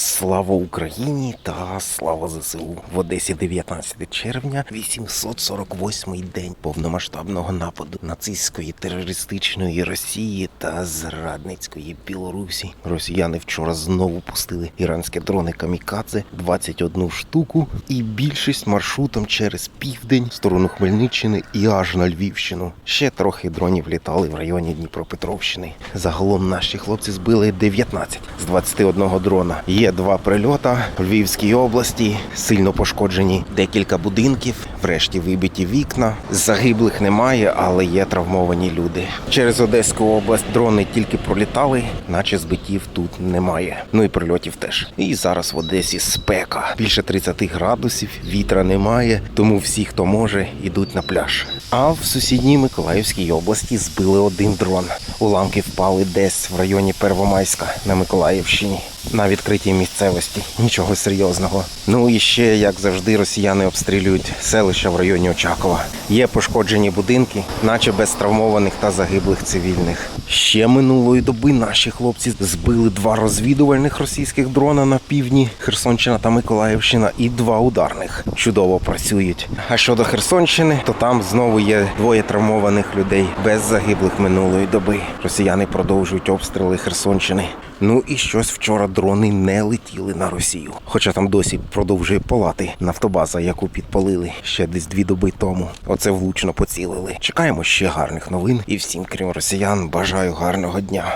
Слава Україні та слава ЗСУ в Одесі 19 червня, 848-й день повномасштабного нападу нацистської терористичної Росії та зрадницької Білорусі. Росіяни вчора знову пустили іранські дрони камікадзе 21 штуку, і більшість маршрутом через південь в сторону Хмельниччини і аж на Львівщину. Ще трохи дронів літали в районі Дніпропетровщини. Загалом наші хлопці збили 19 з 21 дрона. Є два прильота в Львівській області, сильно пошкоджені декілька будинків, врешті вибиті вікна. Загиблих немає, але є травмовані люди. Через Одеську область дрони тільки пролітали, наче збиттів тут немає. Ну і прильотів теж. І зараз в Одесі спека. Більше 30 градусів, вітра немає, тому всі, хто може, йдуть на пляж. А в сусідній Миколаївській області збили один дрон. Уламки впали десь в районі Первомайська на Миколаївщині. На відкритій місцевості нічого серйозного. Ну і ще, як завжди, росіяни обстрілюють селища в районі Очакова. Є пошкоджені будинки, наче без травмованих та загиблих цивільних. Ще минулої доби наші хлопці збили два розвідувальних російських дрона на півдні Херсонщина та Миколаївщина, і два ударних чудово працюють. А щодо Херсонщини, то там знову є двоє травмованих людей без загиблих минулої доби. Росіяни продовжують обстріли Херсонщини. Ну і щось вчора дрони не летіли на Росію. Хоча там досі продовжує палати нафтобаза, яку підпалили ще десь дві доби тому. Оце влучно поцілили. Чекаємо ще гарних новин і всім, крім росіян, бажаю гарного дня.